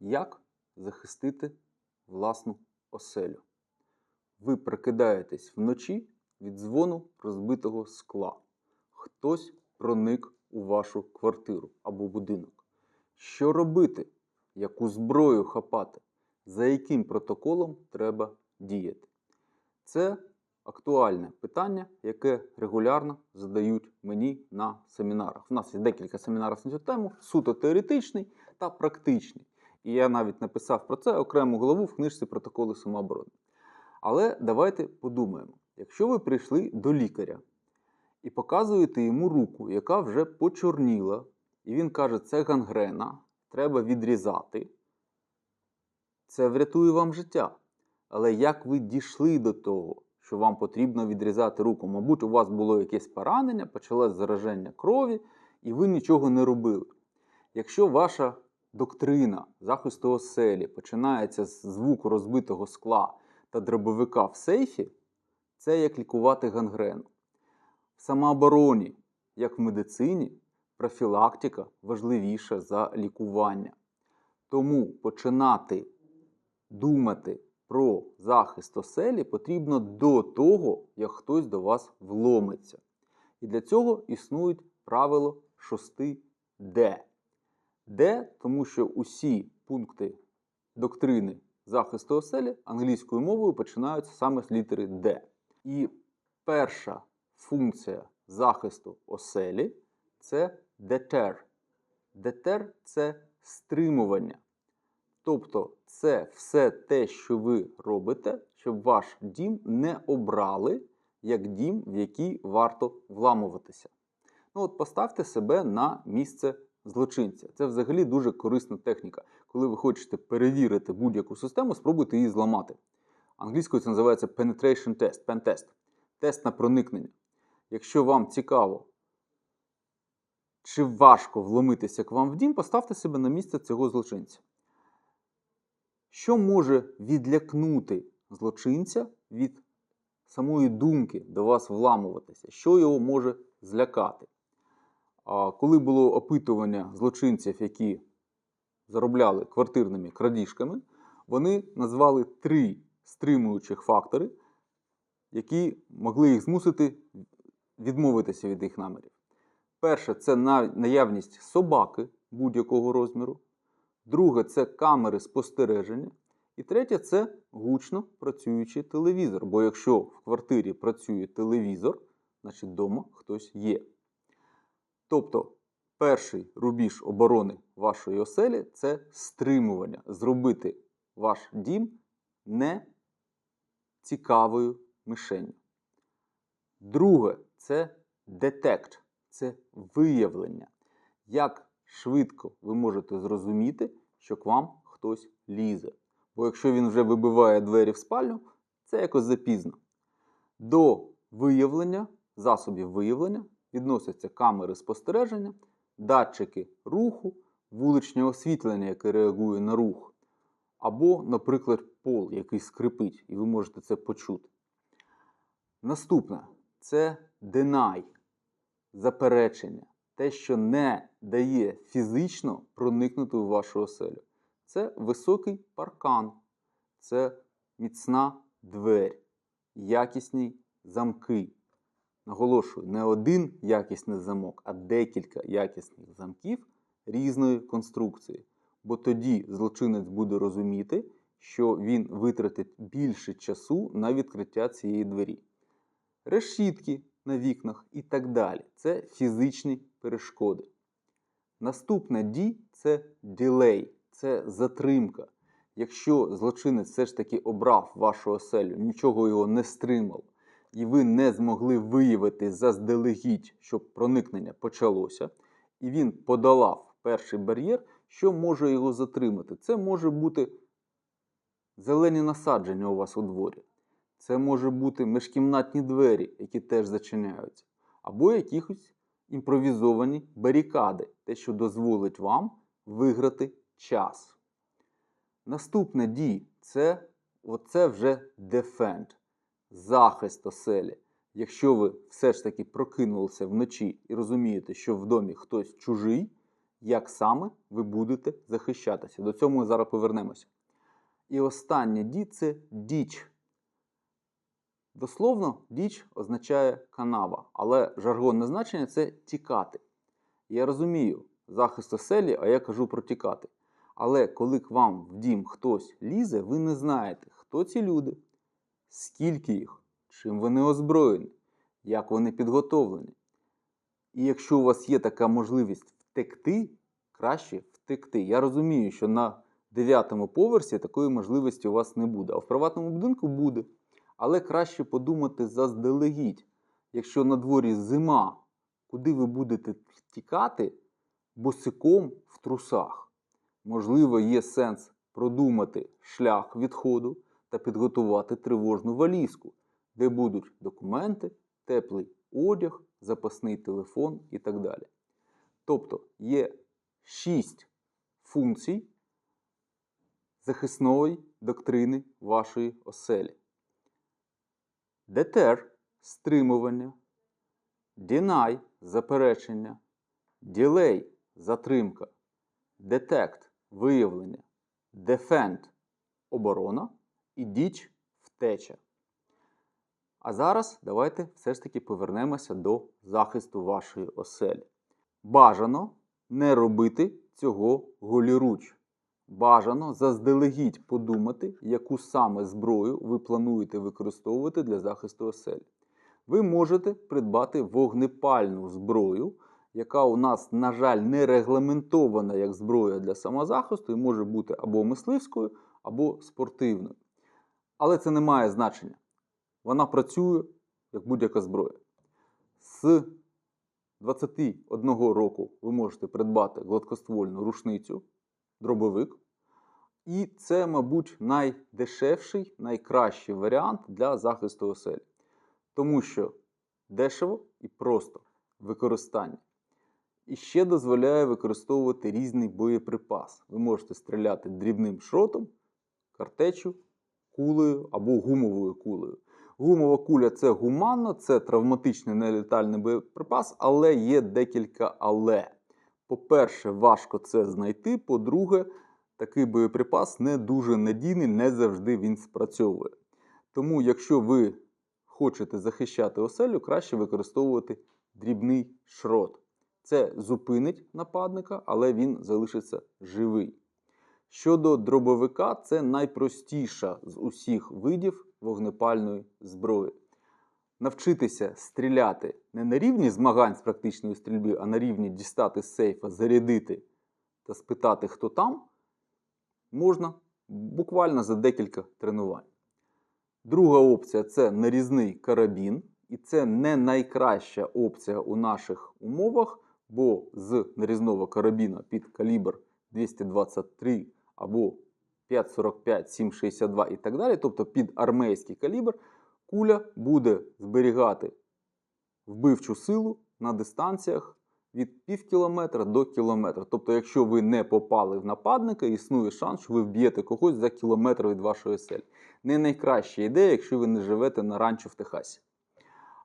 Як захистити власну оселю? Ви прокидаєтесь вночі від дзвону розбитого скла. Хтось проник у вашу квартиру або будинок. Що робити? Яку зброю хапати? За яким протоколом треба діяти? Це актуальне питання, яке регулярно задають мені на семінарах. У нас є декілька семінарів на цю тему, суто теоретичний та практичний. І я навіть написав про це окрему главу в книжці Протоколи самооборони. Але давайте подумаємо: якщо ви прийшли до лікаря і показуєте йому руку, яка вже почорніла, і він каже, це гангрена, треба відрізати, це врятує вам життя. Але як ви дійшли до того, що вам потрібно відрізати руку? Мабуть, у вас було якесь поранення, почалось зараження крові, і ви нічого не робили. Якщо ваша доктрина захисту оселі починається з звуку розбитого скла та дробовика в сейфі, це як лікувати гангрену. В самообороні, як в медицині, профілактика важливіша за лікування. Тому починати думати про захист оселі потрібно до того, як хтось до вас вломиться. І для цього існують правило 6Д. Д, тому що усі пункти доктрини захисту оселі англійською мовою починаються саме з літери Д. І перша функція захисту оселі це deter. Deter – це стримування. Тобто це все те, що ви робите, щоб ваш дім не обрали як дім, в який варто вламуватися. Ну от Поставте себе на місце злочинця. Це взагалі дуже корисна техніка. Коли ви хочете перевірити будь-яку систему, спробуйте її зламати. Англійською це називається penetration test, pen-test. тест на проникнення. Якщо вам цікаво, чи важко вломитися к вам в дім, поставте себе на місце цього злочинця. Що може відлякнути злочинця від самої думки до вас вламуватися? Що його може злякати? Коли було опитування злочинців, які заробляли квартирними крадіжками, вони назвали три стримуючих фактори, які могли їх змусити відмовитися від їх намірів. Перше це наявність собаки будь-якого розміру. Друге це камери спостереження. І третє це гучно працюючий телевізор. Бо якщо в квартирі працює телевізор, значить вдома хтось є. Тобто, перший рубіж оборони вашої оселі це стримування, зробити ваш дім не цікавою мишенью. Друге це детект, це виявлення. Як швидко ви можете зрозуміти, що к вам хтось лізе. Бо якщо він вже вибиває двері в спальню, це якось запізно. До виявлення, засобів виявлення відносяться камери спостереження, датчики руху, вуличне освітлення, яке реагує на рух, або, наприклад, пол, який скрипить, і ви можете це почути. Наступне це deny, заперечення, те, що не дає фізично проникнути у вашу оселю. Це високий паркан, це міцна двері, якісні замки. Наголошую, не один якісний замок, а декілька якісних замків різної конструкції. Бо тоді злочинець буде розуміти, що він витратить більше часу на відкриття цієї двері. Решітки на вікнах і так далі. Це фізичні перешкоди. Наступна дій це ділей, це затримка. Якщо злочинець все ж таки обрав вашу оселю, нічого його не стримав, і ви не змогли виявити заздалегідь, щоб проникнення почалося, і він подолав перший бар'єр, що може його затримати? Це може бути зелені насадження у вас у дворі. Це може бути міжкімнатні двері, які теж зачиняються, або якихось імпровізовані барикади, те, що дозволить вам виграти час. Наступне дій це оце вже defend, захист оселі. Якщо ви все ж таки прокинулися вночі і розумієте, що в домі хтось чужий, як саме ви будете захищатися. До цього ми зараз повернемося. І останнє ді це діч. Дословно, діч означає канава, але жаргонне значення це тікати. Я розумію захист оселі, а я кажу про тікати. Але коли к вам в дім хтось лізе, ви не знаєте, хто ці люди, скільки їх, чим вони озброєні, як вони підготовлені. І якщо у вас є така можливість втекти, краще втекти. Я розумію, що на дев'ятому поверсі такої можливості у вас не буде, а в приватному будинку буде. Але краще подумати заздалегідь, якщо на дворі зима, куди ви будете втікати босиком в трусах. Можливо, є сенс продумати шлях відходу та підготувати тривожну валізку, де будуть документи, теплий одяг, запасний телефон і так далі. Тобто є шість функцій захисної доктрини вашої оселі. Детер стримування, deny – заперечення, delay – затримка, detect – виявлення, defend – оборона і ditch – втеча. А зараз давайте все ж таки повернемося до захисту вашої оселі. Бажано не робити цього голіруч. Бажано заздалегідь подумати, яку саме зброю ви плануєте використовувати для захисту оселі. Ви можете придбати вогнепальну зброю, яка у нас, на жаль, не регламентована як зброя для самозахисту і може бути або мисливською, або спортивною. Але це не має значення. Вона працює як будь-яка зброя. З 21 року ви можете придбати гладкоствольну рушницю, дробовик. І це, мабуть, найдешевший, найкращий варіант для захисту оселі. Тому що дешево і просто використання. І ще дозволяє використовувати різний боєприпас. Ви можете стріляти дрібним шротом, картечю, кулею або гумовою кулею. Гумова куля це гуманно, це травматичний нелітальний боєприпас, але є декілька але. По-перше, важко це знайти. По-друге, такий боєприпас не дуже надійний, не завжди він спрацьовує. Тому, якщо ви хочете захищати оселю, краще використовувати дрібний шрот. Це зупинить нападника, але він залишиться живий. Щодо дробовика, це найпростіша з усіх видів вогнепальної зброї. Навчитися стріляти не на рівні змагань з практичної стрільби, а на рівні дістати з сейфа, зарядити та спитати, хто там, можна буквально за декілька тренувань. Друга опція це нарізний карабін, і це не найкраща опція у наших умовах, бо з нарізного карабіна під калібр 223 або 5,45, 7,62 і так далі, тобто під армейський калібр, куля буде зберігати вбивчу силу на дистанціях від пів кілометра до кілометра. Тобто, якщо ви не попали в нападника, існує шанс, що ви вб'єте когось за кілометр від вашої оселі. Не найкраща ідея, якщо ви не живете на ранчо в Техасі.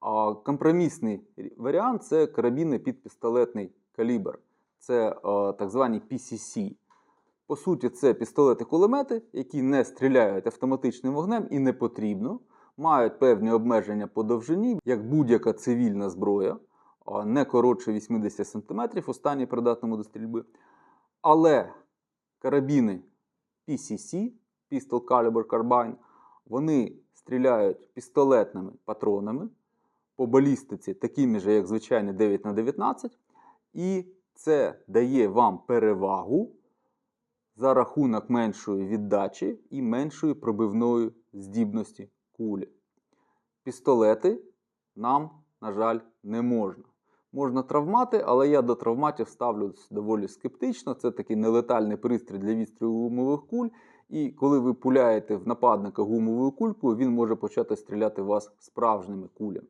А компромісний варіант це карабіни під пістолетний калібр. Це так звані PCC. По суті, це пістолети-кулемети, які не стріляють автоматичним вогнем і не потрібно, мають певні обмеження по довжині, як будь-яка цивільна зброя, не коротше 80 см у стані придатному до стрільби. Але карабіни PCC, Pistol Caliber Carbine, вони стріляють пістолетними патронами по балістиці, такими же, як звичайний 9х19, і це дає вам перевагу за рахунок меншої віддачі і меншої пробивної здібності кулі. Пістолети нам, на жаль, не можна. Можна травмати, але я до травматів ставлюсь доволі скептично. Це такий нелетальний пристрій для відстрілу гумових куль. І коли ви пуляєте в нападника гумовою кулькою, він може почати стріляти вас справжніми кулями.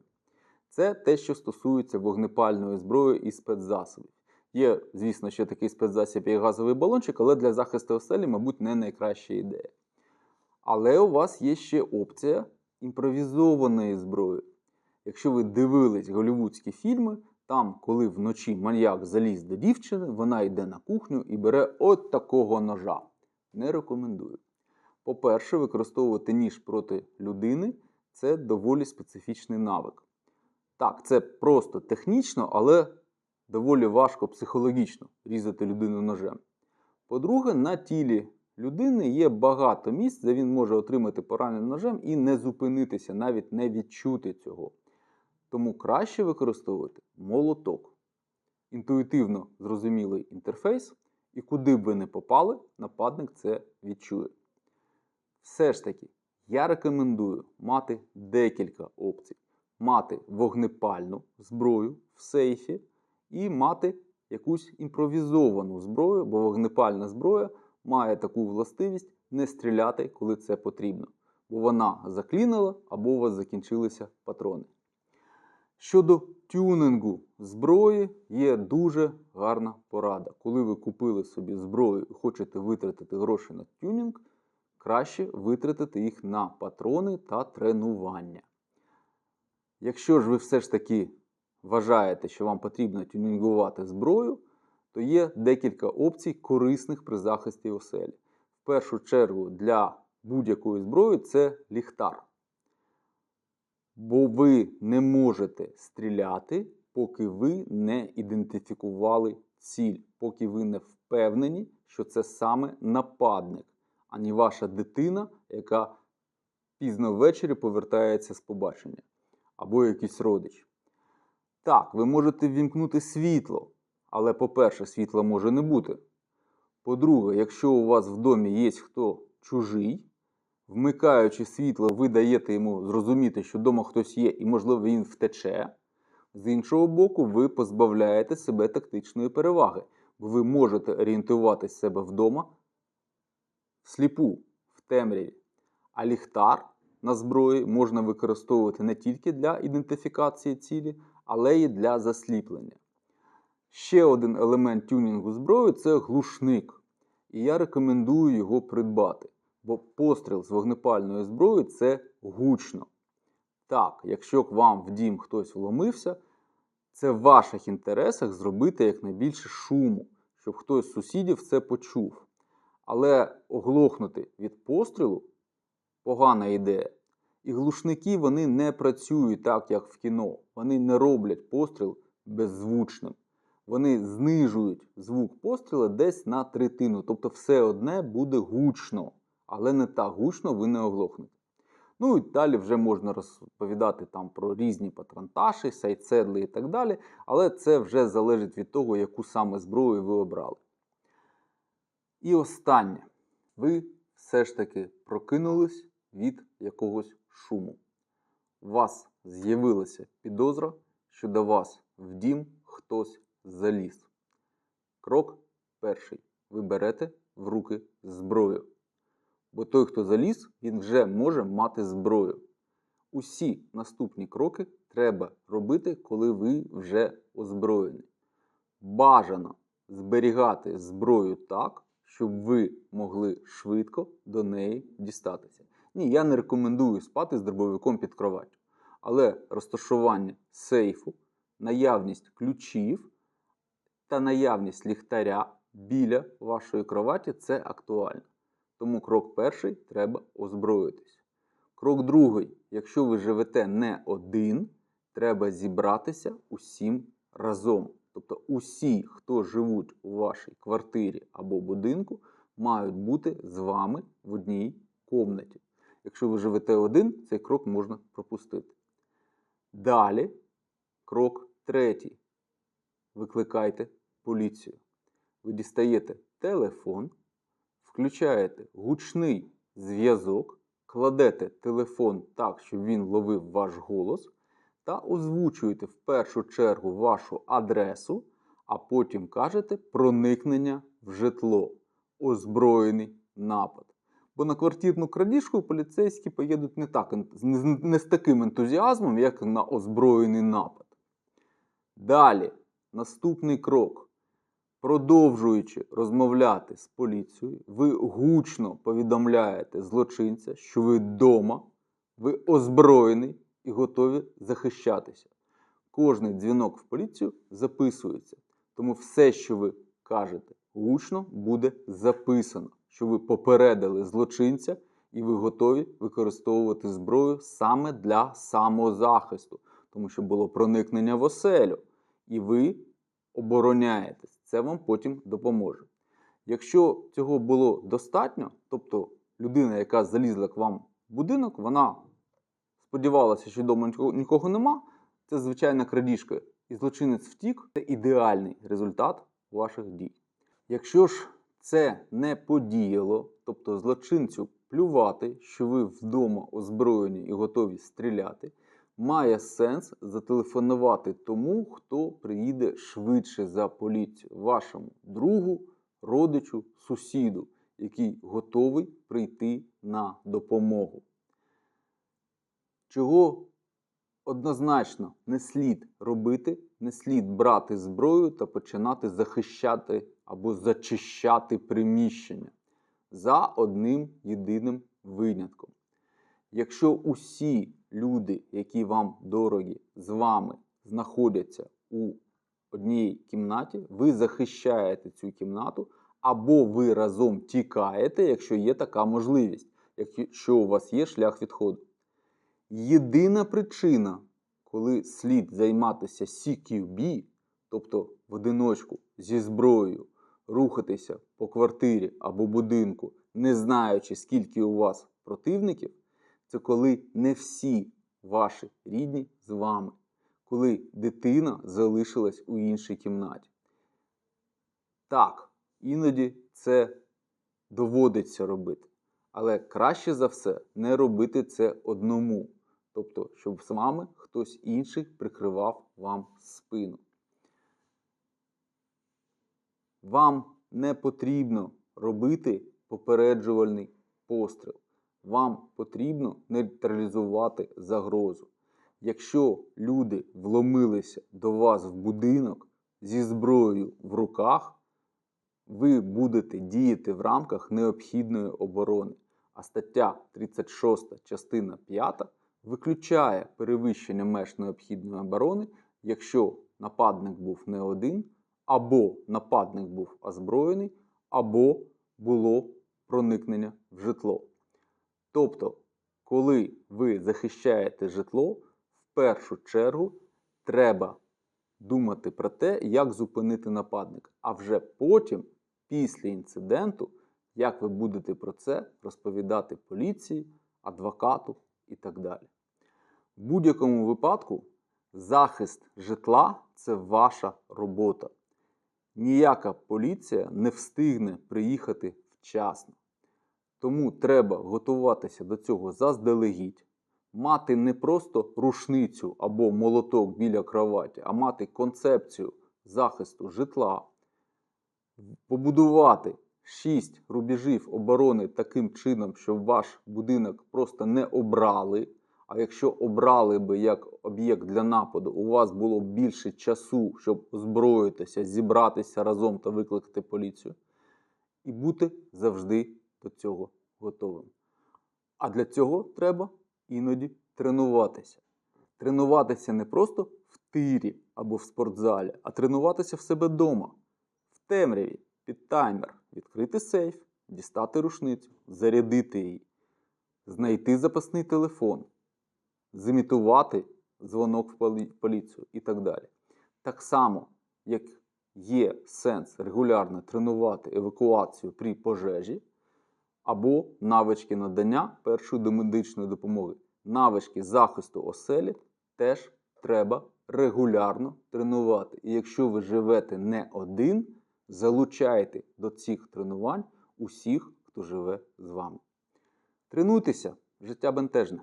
Це те, що стосується вогнепальної зброї і спецзасобів. Є, звісно, ще такий спецзасіб, як газовий балончик, але для захисту оселі, мабуть, не найкраща ідея. Але у вас є ще опція імпровізованої зброї. Якщо ви дивились голівудські фільми, Там, коли вночі маньяк заліз до дівчини, вона йде на кухню і бере от такого ножа. Не рекомендую. По-перше, використовувати ніж проти людини це доволі специфічний навик. Так, це просто технічно, але доволі важко психологічно різати людину ножем. По-друге, на тілі людини є багато місць, де він може отримати поранення ножем і не зупинитися, навіть не відчути цього. Тому краще використовувати молоток. Інтуїтивно зрозумілий інтерфейс, і куди б ви не попали, нападник це відчує. Все ж таки, я рекомендую мати декілька опцій: мати вогнепальну зброю в сейфі і мати якусь імпровізовану зброю, бо вогнепальна зброя має таку властивість не стріляти, коли це потрібно. Бо вона заклінила або у вас закінчилися патрони. Щодо тюнингу зброї, є дуже гарна порада. Коли ви купили собі зброю і хочете витратити гроші на тюнінг, краще витратити їх на патрони та тренування. Якщо ж ви все ж таки вважаєте, що вам потрібно тюнінгувати зброю, то є декілька опцій корисних при захисті оселі. В першу чергу для будь-якої зброї це ліхтар. Бо ви не можете стріляти, поки ви не ідентифікували ціль, поки ви не впевнені, що це саме нападник, а не ваша дитина, яка пізно ввечері повертається з побачення, або якийсь родич. Так, ви можете ввімкнути світло, але, по-перше, світла може не бути. По-друге, якщо у вас в домі є хто чужий, вмикаючи світло, ви даєте йому зрозуміти, що вдома хтось є і, можливо, він втече. З іншого боку, ви позбавляєте себе тактичної переваги, бо ви можете орієнтувати себе вдома всліпу, в темряві. А ліхтар на зброї можна використовувати не тільки для ідентифікації цілі, але й для засліплення. Ще один елемент тюнінгу зброї це глушник. І я рекомендую його придбати, бо постріл з вогнепальної зброї це гучно. Так, якщо к вам в дім хтось вломився, це в ваших інтересах зробити якнайбільше шуму, щоб хтось з сусідів це почув. Але оглохнути від пострілу погана ідея. І глушники вони не працюють так, як в кіно. Вони не роблять постріл беззвучним. Вони знижують звук пострілу десь на третину. Тобто все одне буде гучно, але не так гучно ви не оглохнете. Ну і далі вже можна розповідати там про різні патронташі, сайдседли і так далі. Але це вже залежить від того, яку саме зброю ви обрали. І останнє. Ви все ж таки прокинулись від якогось шуму. У вас з'явилася підозра, що до вас в дім хтось заліз. Крок перший. Ви берете в руки зброю. Бо той, хто заліз, він вже може мати зброю. Усі наступні кроки треба робити, коли ви вже озброєні. Бажано зберігати зброю так, щоб ви могли швидко до неї дістатися. Ні, я не рекомендую спати з дробовиком під кроваттю. Але розташування сейфу, наявність ключів та наявність ліхтаря біля вашої кроваті це актуально. Тому крок перший треба озброїтись. Крок другий, якщо ви живете не один, треба зібратися усім разом. Тобто усі, хто живуть у вашій квартирі або будинку, мають бути з вами в одній комнаті. Якщо ви живете один, цей крок можна пропустити. Далі, крок третій. Викликайте поліцію. Ви дістаєте телефон, включаєте гучний зв'язок, кладете телефон так, щоб він ловив ваш голос, та озвучуєте в першу чергу вашу адресу, а потім кажете проникнення в житло, озброєний напад. Бо на квартирну крадіжку поліцейські поїдуть не, так, не з таким ентузіазмом, як на озброєний напад. Далі, наступний крок. Продовжуючи розмовляти з поліцією, ви гучно повідомляєте злочинця, що ви вдома, ви озброєний і готові захищатися. кожний дзвінок в поліцію записується. Тому все, що ви кажете гучно, буде записано, що ви попередили злочинця і ви готові використовувати зброю саме для самозахисту, тому що було проникнення в оселю, і ви обороняєтесь. Це вам потім допоможе. Якщо цього було достатньо, тобто людина, яка залізла к вам в будинок, вона сподівалася, що вдома нікого, нема, це звичайна крадіжка, і злочинець втік, це ідеальний результат ваших дій. Якщо ж це не подіяло, тобто злочинцю плювати, що ви вдома озброєні і готові стріляти, має сенс зателефонувати тому, хто приїде швидше за поліцію, вашому другу, родичу, сусіду, який готовий прийти на допомогу. Чого однозначно не слід робити, не слід брати зброю та починати захищати або зачищати приміщення за одним єдиним винятком. Якщо усі люди, які вам дорогі, з вами знаходяться у одній кімнаті, ви захищаєте цю кімнату, або ви разом тікаєте, якщо є така можливість, якщо у вас є шлях відходу. Єдина причина, коли слід займатися CQB, тобто в одиночку зі зброєю, рухатися по квартирі або будинку, не знаючи, скільки у вас противників, це коли не всі ваші рідні з вами, коли дитина залишилась у іншій кімнаті. Так, іноді це доводиться робити. Але краще за все не робити це одному. Тобто, щоб з вами хтось інший прикривав вам спину. Вам не потрібно робити попереджувальний постріл. Вам потрібно нейтралізувати загрозу. Якщо люди вломилися до вас в будинок зі зброєю в руках, ви будете діяти в рамках необхідної оборони. А стаття 36 частина 5 виключає перевищення меж необхідної оборони, якщо нападник був не один, або нападник був озброєний, або було проникнення в житло. Тобто, коли ви захищаєте житло, в першу чергу треба думати про те, як зупинити нападника. А вже потім, після інциденту, як ви будете про це розповідати поліції, адвокату і так далі. В будь-якому випадку захист житла це ваша робота. Ніяка поліція не встигне приїхати вчасно. Тому треба готуватися до цього заздалегідь, мати не просто рушницю або молоток біля кроваті, а мати концепцію захисту житла, побудувати шість рубежів оборони таким чином, щоб ваш будинок просто не обрали. А якщо обрали би як об'єкт для нападу, у вас було б більше часу, щоб озброїтися, зібратися разом та викликати поліцію. І бути завжди до цього готовим. А для цього треба іноді тренуватися. Тренуватися не просто в тирі або в спортзалі, а тренуватися в себе вдома, в темряві, під таймер, відкрити сейф, дістати рушницю, зарядити її, знайти запасний телефон, зімітувати дзвонок в поліцію і так далі. Так само, як є сенс регулярно тренувати евакуацію при пожежі, або навички надання першої домедичної допомоги. Навички захисту оселі теж треба регулярно тренувати. І якщо ви живете не один, залучайте до цих тренувань усіх, хто живе з вами. Тренуйтеся, життя бентежне.